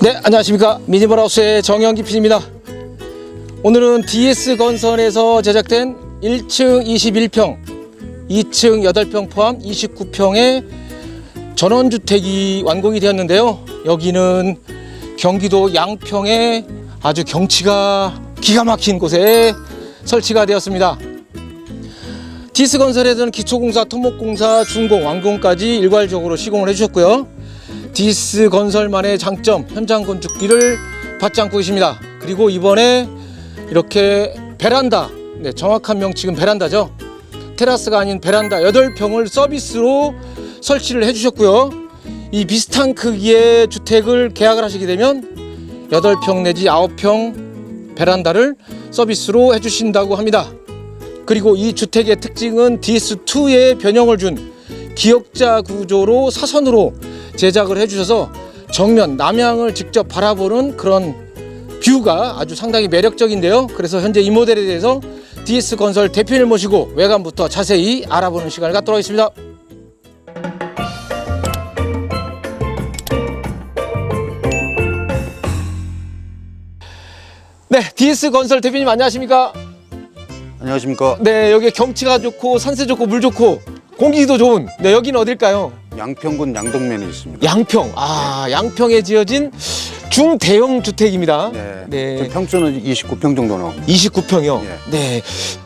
네, 안녕하십니까. 미니멀하우스의 정영기 PD입니다. 오늘은 DS건설에서 제작된 1층 21평, 2층 8평 포함 29평의 전원주택이 완공이 되었는데요. 여기는 경기도 양평의 아주 경치가 기가 막힌 곳에 설치가 되었습니다. 디스건설에서는 기초공사, 토목공사, 준공, 완공까지 일괄적으로 시공을 해주셨고요. 디스 건설만의 장점 현장 건축비를 받지 않고 계십니다. 그리고 이번에 이렇게 베란다, 네, 정확한 명칭은 베란다죠. 테라스가 아닌 베란다 8평을 서비스로 설치를 해주셨고요. 이 비슷한 크기의 주택을 계약을 하시게 되면 8평 내지 9평 베란다를 서비스로 해주신다고 합니다. 그리고 이 주택의 특징은 DS2에 변형을 준 기역자 구조로 사선으로 제작을 해주셔서 정면 남향을 직접 바라보는 그런 뷰가 아주 상당히 매력적인데요. 그래서 현재 이 모델에 대해서 DS 건설 대표를 모시고 외관부터 자세히 알아보는 시간을 갖도록 하겠습니다. 네, DS 건설 대표님 안녕하십니까? 안녕하십니까 네, 여기 경치가 좋고 산세 좋고 물 좋고 공기도 좋은. 네, 여기는 어딜까요? 양평군 양동면에 있습니다. 양평. 아, 양평에 지어진 중대형 주택입니다. 네. 네. 좀 평수는 29평 정도 나옵니다. 29평이요. 예. 네.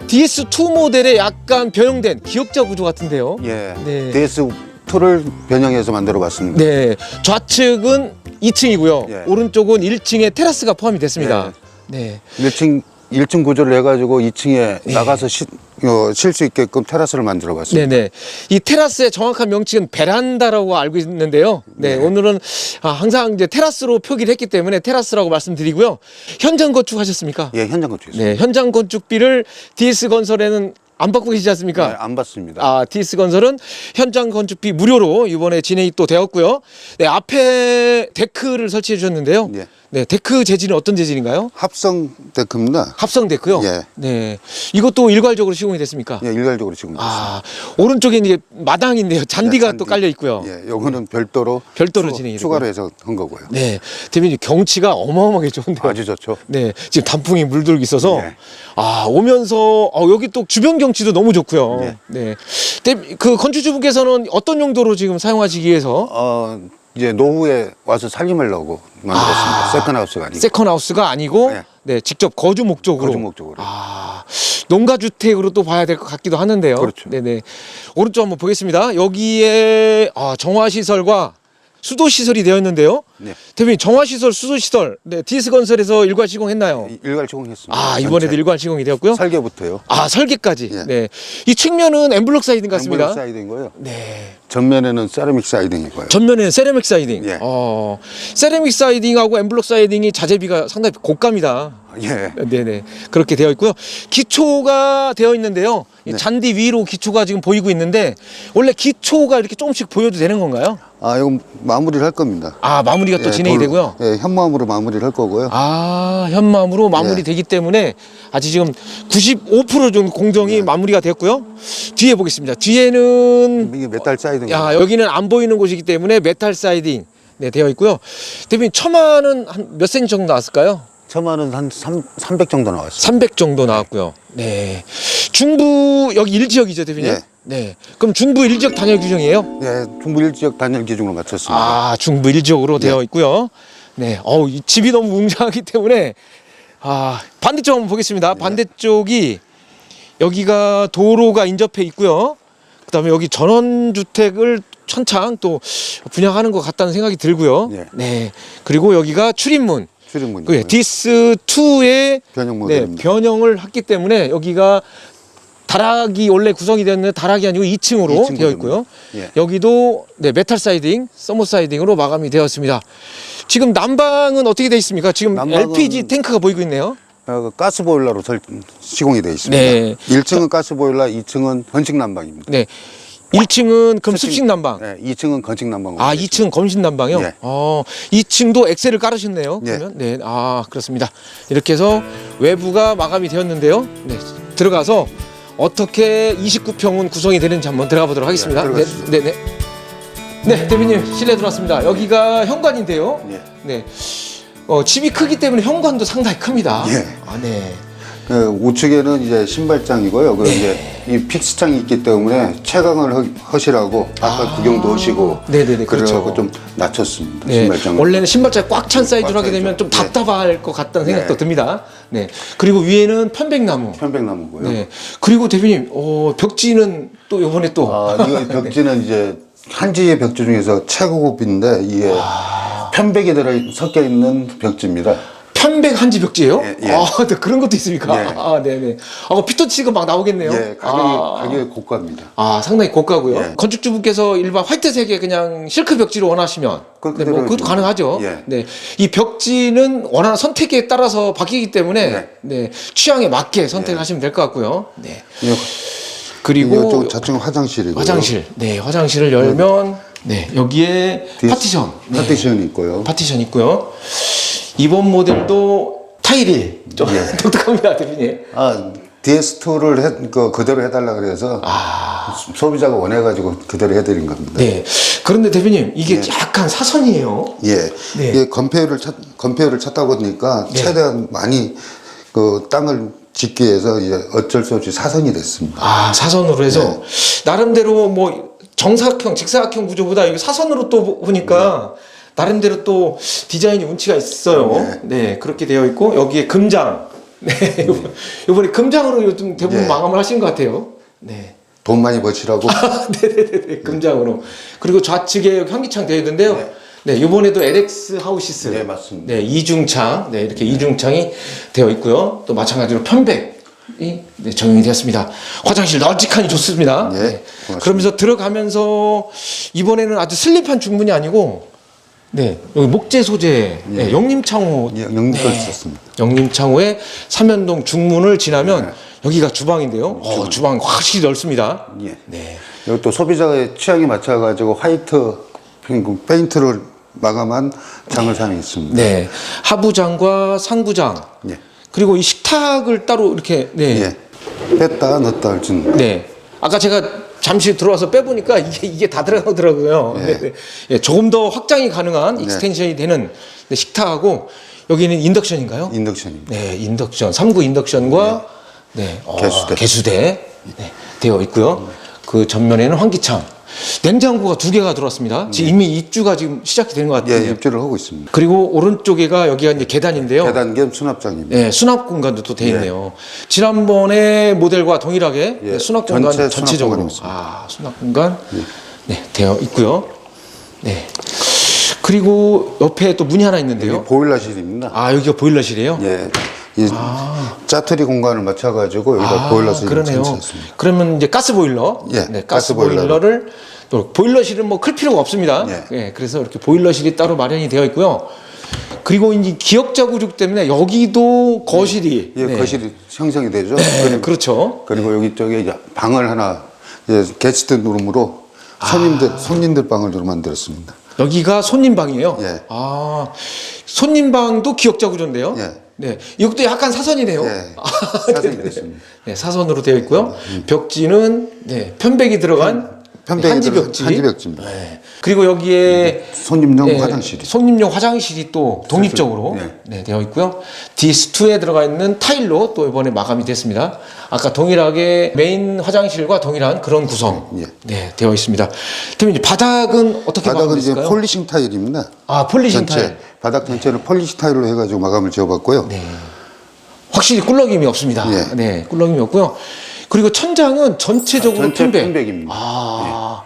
DS2 모델에 약간 변형된 기역자 구조 같은데요. 예. 네. DS2를 변형해서 만들어 봤습니다. 네. 좌측은 2층이고요. 예. 오른쪽은 1층에 테라스가 포함이 됐습니다. 네. 1층 1층 구조를 해 가지고 2층에 예. 나가서 어, 쉴수 있게끔 테라스를 만들어 봤습니다. 네네. 이 테라스의 정확한 명칭은 베란다라고 알고 있는데요. 네, 네. 오늘은 아, 항상 이제 테라스로 표기를 했기 때문에 테라스라고 말씀드리고요. 현장 건축 하셨습니까? 예, 현장 건축했습니다. 네, 현장 건축비를 DS 건설에는 안 받고 계시지 않습니까? 네, 안 받습니다. 아, DS 건설은 현장 건축비 무료로 이번에 진행이 또 되었고요. 네, 앞에 데크를 설치해 주셨는데요. 예. 네, 데크 재질은 어떤 재질인가요? 합성 데크입니다. 합성 데크요? 예. 네. 이것도 일괄적으로 시공이 됐습니까? 예, 일괄적으로 지금 아, 오른쪽에 이제 마당인데요. 잔디가 예, 잔디. 또 깔려 있고요. 예, 요거는 별도로 별도로 추- 진행이 되고요. 추가로 해서 한 거고요. 네. 대표님 경치가 어마어마하게 좋은데요. 아주 좋죠. 네. 지금 단풍이 물들고 있어서 예. 아, 오면서 어, 여기 또 주변 경치도 너무 좋고요. 예. 네. 대- 그 건축주분께서는 어떤 용도로 지금 사용하시기 위해서 어, 이제 노후에 와서 살림하려고 만들었습니다. 아. 세컨하우스가 아니고 세컨하우스가 아니고 네. 네, 직접 거주 목적으로 거주 목적으로. 아, 농가 주택으로 또 봐야 될 것 같기도 하는데요. 그렇죠. 네네. 오른쪽 한번 보겠습니다. 여기에 아, 정화 시설과 수도 시설이 되어 있는데요. 네. 대표님 정화 시설, 수도 시설, 네, DS 건설에서 일괄 시공했나요? 일괄 시공했습니다. 아 이번에도 전체. 일괄 시공이 되었고요. 설계부터요. 아 설계까지. 예. 네. 이 측면은 엠블록 사이딩 같습니다. 엠블록 사이딩이고요. 네. 전면에는 세라믹 사이딩이고요. 전면에는 세라믹 사이딩. 예. 어, 세라믹 사이딩하고 엠블록 사이딩이 자재비가 상당히 고가입니다. 예. 네네 그렇게 되어 있고요 기초가 되어 있는데요 이 네. 잔디 위로 기초가 지금 보이고 있는데 원래 기초가 이렇게 조금씩 보여도 되는 건가요? 아, 이거 마무리를 할 겁니다. 아 마무리가 또 예, 진행이 돌- 되고요 예, 현무암으로 마무리를 할 거고요. 아 현마음으로 마무리되기 때문에 아직 지금 95% 정도 공정이 마무리가 됐고요 뒤에 보겠습니다 뒤에는 이게 메탈 사이딩. 야 여기는 안 보이는 곳이기 때문에 메탈 사이딩 네 되어 있고요 대표님 처마는 한 몇 센치 정도 나왔을까요? 처마는 한 3, 300 정도 나왔어요. 300 정도 나왔고요. 네. 중부 여기 1지역이죠, 대표님? 예. 네. 그럼 중부 1지역 단열 규정이에요? 예, 중부 일지역 단열 기준으로 맞췄습니다. 아, 중부 1지역으로 되어 있고요. 네. 어우, 이 집이 너무 웅장하기 때문에 아, 반대쪽 한번 보겠습니다. 반대쪽이 여기가 도로가 인접해 있고요. 그다음에 여기 전원 주택을 천창 또 분양하는 것 같다는 생각이 들고요. 예. 네. 그리고 여기가 출입문. 출입문. 그 디스 2의 변형 네, 모델입니다. 변형을 했기 때문에 여기가 다락이 원래 구성이 되었는데 다락이 아니고 2층으로 2층 되어 있고요. 예. 여기도 네, 메탈 사이딩, 서머 사이딩으로 마감이 되었습니다. 지금 난방은 어떻게 되어 있습니까? 지금 난방은- LPG 탱크가 보이고 있네요. 어, 그 가스 보일러로 설, 시공이 되어 있습니다. 네. 1층은 가스 보일러, 2층은 건식 난방입니다. 네. 1층은 그럼 습식- 난방. 네, 2층은 건식 난방으로. 아, 되어 2층 검신 난방이요? 예. 어, 2층도 엑셀을 깔으셨네요. 예. 그러면 네, 아 그렇습니다. 이렇게 해서 외부가 마감이 되었는데요. 네, 들어가서 어떻게 29평은 구성이 되는지 한번 들어가 보도록 하겠습니다. 네, 네, 들어가시죠. 네, 네. 네, 대표님 실내 들어왔습니다. 여기가 현관인데요. 예. 네. 어, 집이 크기 때문에 현관도 상당히 큽니다. 예. 아, 네. 그 우측에는 이제 신발장이고요. 네. 이제 이 픽스장이 있기 때문에 채광을 허- 하시라고 아까 구경도 하시고 네네네, 그렇죠. 그래갖고 좀 낮췄습니다. 네, 신발장. 원래는 신발장이 꽉찬 사이즈로 꽉 하게 되면 좀. 네. 답답할 것 같다는 생각도 네. 듭니다. 네. 그리고 위에는 편백나무. 편백나무고요. 네. 그리고 대표님, 어, 벽지는 또 요번에 또. 아, 이거 벽지는 이제 한지의 벽지 중에서 최고급인데 이게 아. 편백이 들어 섞여 있는 벽지입니다. 편백 한지 벽지예요? 예, 예. 아, 네, 그런 것도 있습니까? 예. 아, 네네. 아, 피터치가 막 나오겠네요. 예, 가격이 아. 가격이 고가입니다. 아, 상당히 고가고요. 예. 건축주분께서 일반 화이트색의 그냥 실크 벽지를 원하시면 그 네, 뭐 그것도 가능하죠. 예. 네. 이 벽지는 원하는 선택에 따라서 바뀌기 때문에 네. 네. 취향에 맞게 선택을 하시면 될것 같고요. 네. 이- 그리고 이쪽 저쪽 화장실이고요. 화장실. 네, 화장실을 열면 네, 여기에 뒤에 파티션. 네. 파티션이 있고요. 파티션 있고요. 이번 모델도 타일이 좀 예. 독특합니다, 대표님. 아 DS2를 해, 그 그대로 해달라 그래서 아. 소비자가 원해가지고 그대로 해드린 겁니다. 네. 그런데 대표님, 이게 약간 사선이에요. 예, 네. 이게 건폐율을 찾 건폐율을 찾다 보니까 네. 최대한 많이 그 땅을 짓기 위해서 이제 어쩔 수 없이 사선이 됐습니다. 아 사선으로 해서 네. 나름대로 뭐 정사각형, 직사각형 구조보다 이거 사선으로 또 보니까 나름대로 또 디자인이 운치가 있어요. 네, 그렇게 되어 있고 여기에 금장. 네, 요번- 요번에 금장으로 요즘 대부분 네. 마감을 하신 것 같아요. 네. 돈 많이 버치라고 네네네 금장으로 그리고 좌측에 현기창 되어 있는데요. 네. 네, 이번에도 LX 하우시스. 네, 맞습니다. 네, 이중창. 네, 이렇게 이중창이 되어 있고요. 또 마찬가지로 편백이 네, 적용이 되었습니다. 화장실 널찍하니 좋습니다. 네, 고맙습니다. 그러면서 들어가면서 이번에는 아주 슬립한 중문이 아니고 네, 여기 목재 소재, 네, 영림창호. 예, 영리걸 썼습니다. 영림창호의 삼연동 중문을 지나면 여기가 주방인데요. 어, 주방 확실히 넓습니다. 예. 네. 여기 또 소비자의 취향에 맞춰가지고 화이트 페인트를 마감한 장을 사용했습니다. 네. 하부장과 상부장. 예. 그리고 이 식탁을 따로 이렇게 네. 예. 뺐다 넣었다 할 줄. 네. 아까 제가 잠시 들어와서 빼보니까 이게 이게 다 들어가더라고요. 네. 네. 네. 예, 조금 더 확장이 가능한 익스텐션이 되는 네, 식탁하고 여기는 인덕션인가요? 인덕션입니다. 네, 인덕션, 3구 인덕션과 네, 어, 개수대. 개수대 네, 되어 있고요. 그 전면에는 환기창, 냉장고가 두 개가 들어왔습니다. 지금 이미 입주가 지금 시작이 된것 예, 같아요. 입주를 하고 있습니다. 그리고 오른쪽에가 여기가 이제 계단인데요. 계단 겸 수납장입니다. 네, 수납 공간도 또 돼 있네요. 지난번에 모델과 동일하게 예, 네, 수납 공간 전체 수납 전체적으로 공간이 있습니다. 아 수납 공간 네 되어 있고요. 네 그리고 옆에 또 문이 하나 있는데요. 여기 보일러실입니다. 아 여기가 보일러실이에요. 예. 이 짜투리 공간을 맞춰가지고 여기다 아. 그러네요. 설치했습니다. 그러면 이제 가스 보일러, 예, 네, 가스 가스 보일러를. 보일러를 또 보일러실은 뭐 클 필요가 없습니다. 예. 예, 그래서 이렇게 보일러실이 따로 마련이 되어 있고요. 그리고 이제 기역자 구조 때문에 여기도 거실이 예, 네. 거실이 형성이 되죠. 네, 그리고, 그렇죠. 그리고 여기 쪽에 이제 방을 하나 이제 게스트 룸으로 아. 손님들 손님들 방을 로 만들었습니다. 여기가 손님 방이에요. 예. 아 손님 방도 기역자 구조인데요. 예. 네, 이것도 약간 사선이네요. 예. 아, 사선이 네네네. 됐습니다. 네, 사선으로 되어 있고요. 벽지는 네, 편백이 들어간 편백이 한지 들어간 벽지. 한지 벽지입니다. 네. 그리고 여기에 손님용 네, 화장실이. 손님용 화장실이 또 독립적으로 네. 네, 되어 있고요. 디스2에 들어가 있는 타일로 또 이번에 마감이 됐습니다. 아까 동일하게 메인 화장실과 동일한 그런 구성 예. 네, 되어 있습니다. 그러면 이제 바닥은 어떻게 바닥은 이제 마감됐을까요? 폴리싱 타일입니다. 아, 폴리싱 전체 타일. 바닥 전체를 폴리싱 타일로 해가지고 마감을 지어봤고요. 네. 확실히 꿀럭임이 없습니다. 예. 네, 꿀럭임이 없고요. 그리고 천장은 전체적으로 전체 편백. 편백입니다. 아,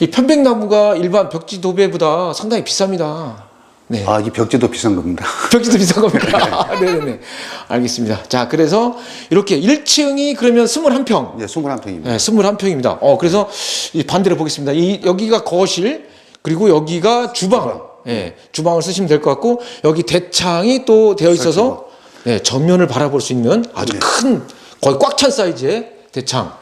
이 편백나무가 일반 벽지 도배보다 상당히 비쌉니다. 네. 아, 이 벽지도 비싼 겁니다. 벽지도 비싼 겁니까? 네네네. 알겠습니다. 자, 그래서 이렇게 1층이 그러면 21평. 예, 21평입니다. 네, 21평입니다. 어, 그래서 이 반대로 보겠습니다. 이, 여기가 거실, 그리고 여기가 주방. 예, 주방을 쓰시면 될 것 같고, 여기 대창이 또 되어 있어서, 네, 전면을 바라볼 수 있는 아주 네. 큰, 거의 꽉 찬 사이즈의 대창.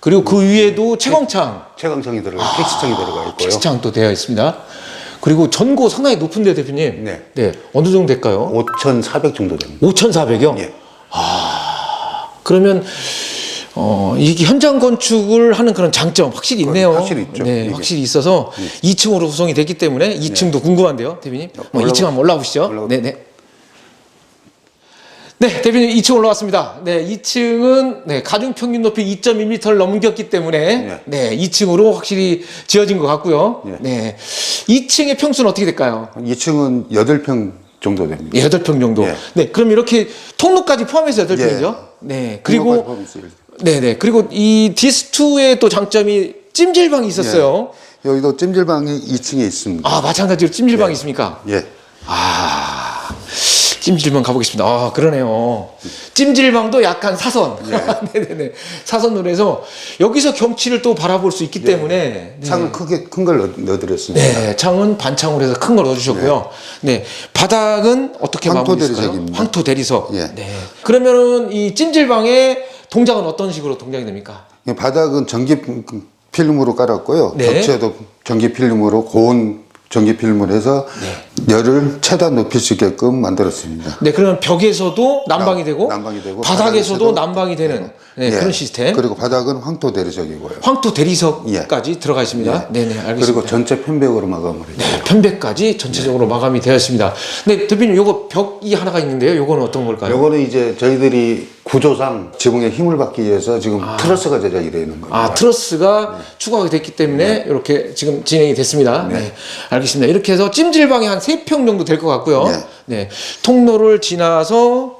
그리고 그 위에도 채광창, 채광창이 들어가, 픽스창이 들어가 있고요. 또 되어 있습니다. 그리고 전고 상당히 높은데, 대표님. 네. 어느 정도 될까요? 5,400 정도 됩니다. 5,400여? 예. 그러면 어, 이게 현장 건축을 하는 그런 장점 확실히 있네요. 확실히 있죠, 네, 이게. 예. 확실히 있어서 2층으로 구성이 됐기 때문에 2층도 궁금한데요, 대표님. 뭐 올라가- 2층 한번 올라보시죠. 올라가- 네, 네. 네, 대표님 2층 올라왔습니다. 네, 2층은 네, 가중 평균 높이 2.1m를 넘겼기 때문에 네, 2층으로 확실히 지어진 것 같고요. 예. 네. 2층의 평수는 어떻게 될까요? 2층은 8평 정도 됩니다. 예, 8평 정도. 예. 네, 그럼 이렇게 통로까지 포함해서 8평이죠? 네. 그리고 네, 네. 그리고 이 디스2의 또 장점이 찜질방이 있었어요. 여기도 찜질방이 2층에 있습니다. 아, 마찬가지로 찜질방이 있습니까? 예. 아, 찜질방 가보겠습니다. 아, 그러네요. 찜질방도 약간 사선. 네 네네. 사선으로 해서 여기서 경치를 또 바라볼 수 있기 때문에. 네. 창을 크게 큰 걸 넣어드렸습니다. 네, 창은 반창으로 해서 큰 걸 넣어주셨고요. 네. 바닥은 어떻게 황토 마무리 있을까요? 대리석입니다. 황토 대리석. 예. 네. 그러면은 이 찜질방의 동작은 어떤 식으로 동작이 됩니까? 바닥은 전기 필름으로 깔았고요. 네. 벽체도 전기 필름으로 고온 전기 필름을 해서 열을 최대한 높일 수 있게끔 만들었습니다. 네, 그러면 벽에서도 난방이 남- 되고, 난방이 되고, 바닥에서도 바닥에서도 난방이 되는 네, 예. 그런 시스템. 그리고 바닥은 황토 대리석이고요. 황토 대리석까지 들어가 있습니다. 네, 네, 알겠습니다. 그리고 전체 편백으로 마감을 했죠. 네, 편백까지 전체적으로 마감이 되었습니다. 네, 대표님, 요거 벽이 하나가 있는데요. 요거는 어떤 걸까요? 요거는 이제 저희들이 구조상 지붕에 힘을 받기 위해서 지금 트러스가 제작이 되어 있는 겁니다. 아, 트러스가 추가가 됐기 때문에 이렇게 지금 진행이 됐습니다. 네. 알겠습니다. 이렇게 해서 찜질방이 한 세 평 정도 될 것 같고요. 네. 네. 통로를 지나서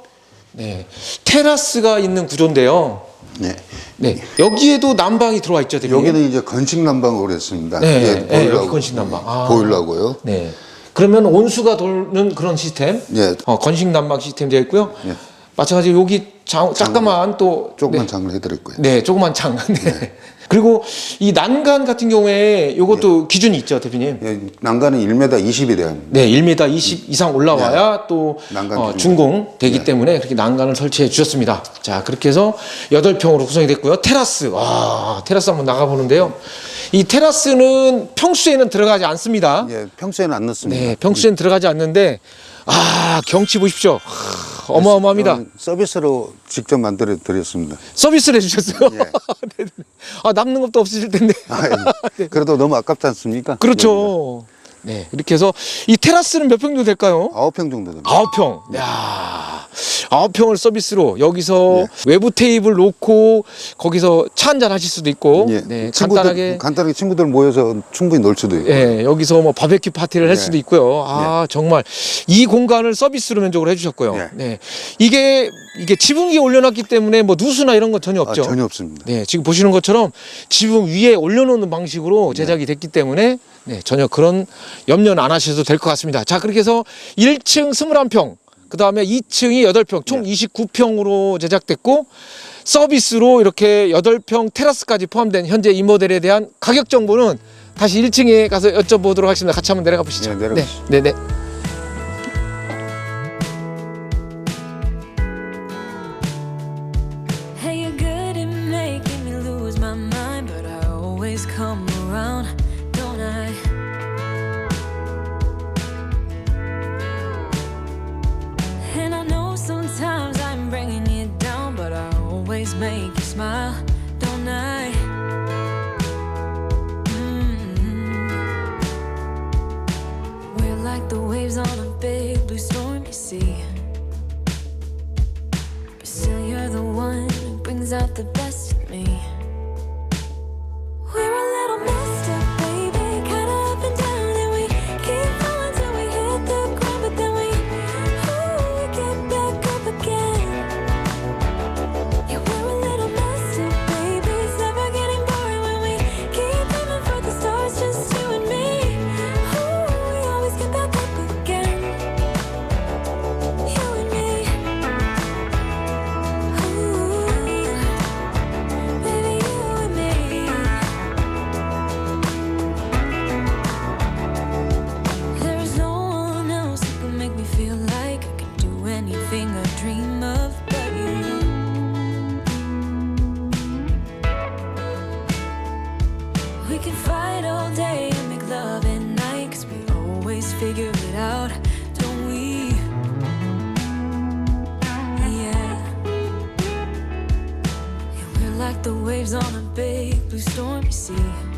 네. 테라스가 있는 구조인데요. 네. 네. 여기에도 난방이 들어와 있죠, 대표님. 여기는 이제 건식 난방으로 했습니다. 네, 예, 네. 여기 건식 난방. 아. 보일러고요. 네. 그러면 온수가 돌는 그런 시스템. 예. 어, 건식 난방 시스템 되어 있고요. 예. 마찬가지로 여기 장, 잠깐만 또 조그만 네. 창을 해드렸고요. 네, 조그만 창. 네. 그리고 이 난간 같은 경우에 이것도 기준이 있죠, 대표님. 예, 난간은 1m 20이 돼야 합니다. 네, 1m 20 이상 올라와야 또 난간 어, 기준. 준공 되기 때문에 그렇게 난간을 설치해 주셨습니다. 자, 그렇게 해서 8평으로 구성이 됐고요. 테라스. 와, 테라스 한번 나가 보는데요. 이 테라스는 평수에는 들어가지 않습니다. 예, 평소에는 안 넣습니다. 네, 평수에는 들어가지 않는데 아, 경치 보십시오. 하, 어마어마합니다. 이건 서비스로 직접 만들어 드렸습니다. 서비스를 해 주셨어요. 예. 네, 네. 아, 남는 것도 없으실 텐데. 아, 예. 그래도 너무 아깝지 않습니까? 그렇죠. 네. 이렇게 해서 이 테라스는 몇 평 정도 될까요? 아홉 평 정도 됩니다. 아홉 평. 야, 아홉 평을 서비스로 여기서 외부 테이블 놓고 거기서 차 한잔 하실 수도 있고, 예. 네, 친구들, 간단하게. 간단하게 친구들 모여서 충분히 놀 수도 있고. 예, 여기서 뭐 바베큐 파티를 할 네. 수도 있고요. 아, 정말 이 공간을 서비스로 면적으로 해주셨고요. 네. 네. 이게, 이게 지붕 위에 올려놨기 때문에 뭐 누수나 이런 건 전혀 아, 없죠. 전혀 없습니다. 네, 지금 보시는 것처럼 지붕 위에 올려놓는 방식으로 제작이 됐기 때문에 네, 전혀 그런 염려는 안 하셔도 될 것 같습니다. 자, 그렇게 해서 1층 21평, 그 다음에 2층이 8평, 총 29평으로 제작됐고 서비스로 이렇게 8평 테라스까지 포함된 현재 이 모델에 대한 가격 정보는 다시 1층에 가서 여쭤보도록 하겠습니다. 같이 한번 내려가 보시죠. 네, 내려가시죠. 네, 네. 네. Make you smile, don't I? Mm. We're like the waves on a big blue stormy sea. But still, you're the one who brings out the best like the waves on a big blue stormy sea.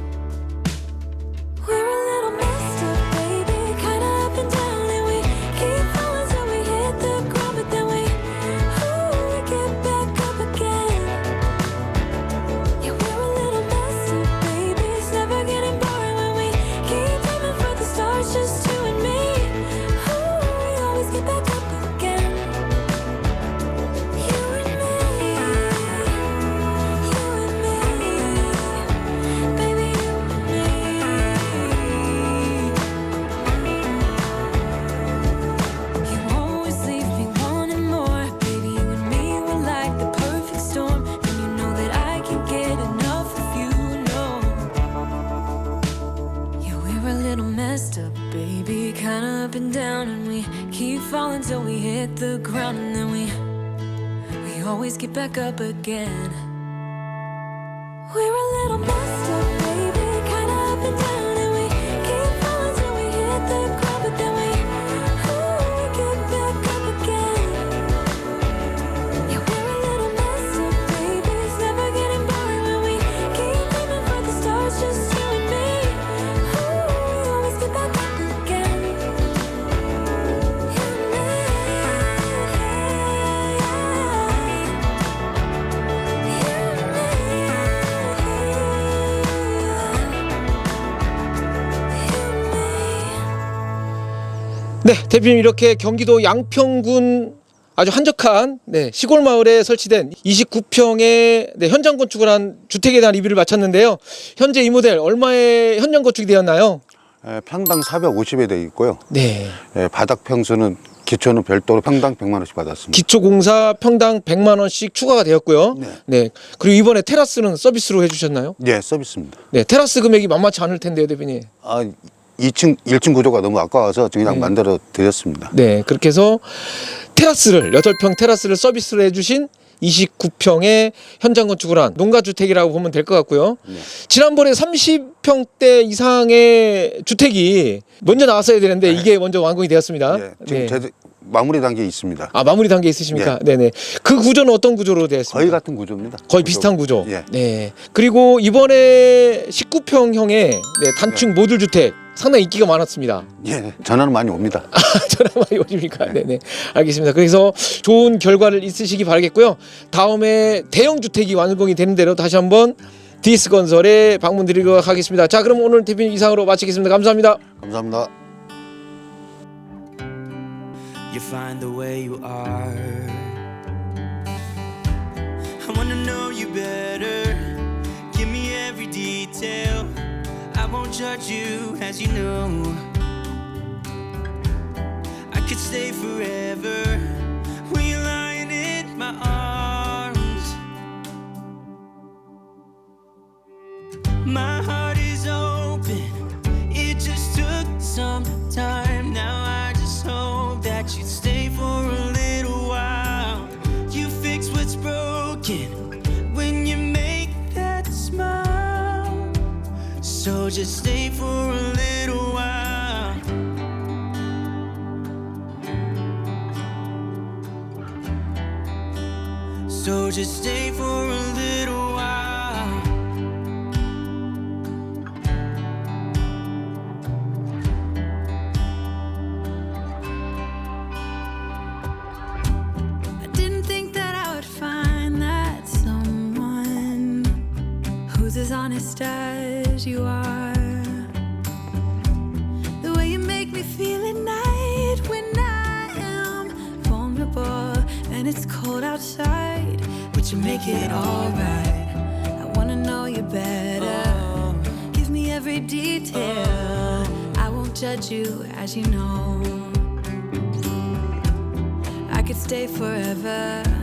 Always get back up again. 네, 대표님 이렇게 경기도 양평군 아주 한적한 네, 시골 마을에 설치된 29평의 네, 현장 건축을 한 주택에 대한 리뷰를 마쳤는데요. 현재 이 모델 얼마에 현장 건축이 되었나요? 에, 평당 450에 돼 있고요. 네. 에, 바닥 평수는 기초는 별도로 평당 100만 원씩 받았습니다. 기초 공사 평당 100만 원씩 추가가 되었고요. 네. 네. 그리고 이번에 테라스는 서비스로 해주셨나요? 예, 서비스입니다. 네, 테라스 금액이 만만치 않을 텐데요, 대표님. 아, 2층 1층 구조가 너무 아까워서 그냥 만들어 드렸습니다. 네, 그렇게 해서 테라스를 8평 테라스를 서비스로 해주신 29평의 현장 건축을 한 농가주택이라고 보면 될 것 같고요. 지난번에 30평대 이상의 주택이 먼저 나왔어야 되는데 이게 먼저 완공이 되었습니다. 예, 지금 네. 제대, 마무리 단계에 있습니다. 아 마무리 단계 있으십니까? 네네. 그 구조는 어떤 구조로 되어 있습니까? 거의 같은 구조입니다. 거의 비슷한 구조. 예. 네. 그리고 이번에 19평형의 네, 단층 모듈 주택 상당히 인기가 많았습니다. 예, 전화는 많이 옵니다. 전화 많이 오십니까? 네 네. 알겠습니다. 그래서 좋은 결과를 있으시기 바라겠고요. 다음에 대형 주택이 완공이 되는 대로 다시 한번 디스 건설에 방문 드리도록 하겠습니다. 자, 그럼 오늘 대표님 이상으로 마치겠습니다. 감사합니다. 감사합니다. you find the way you are. I wanna know you better. Give me every detail. I won't judge you, as you know. I could stay forever when you're lying in my arms. My heart is open. It just took some time. Just stay for a little while. So just stay for a little while. I didn't think that I would find that someone who's as honest as you are. It's cold outside, but you make it alright. I wanna know you better. Give me every detail. I won't judge you, as you know. I could stay forever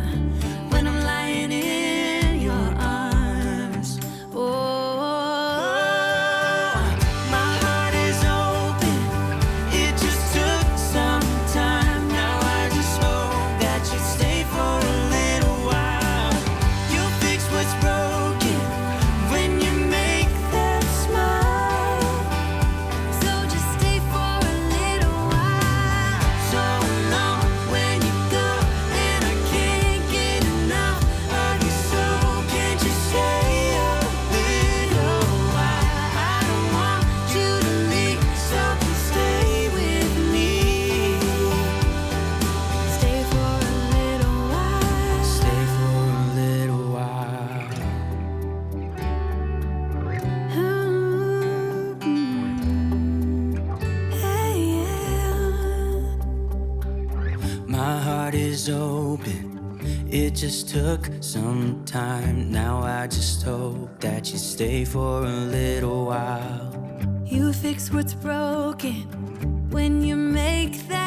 My heart is open. It just took some time. Now I just hope that you stay for a little while. You fix what's broken when you make that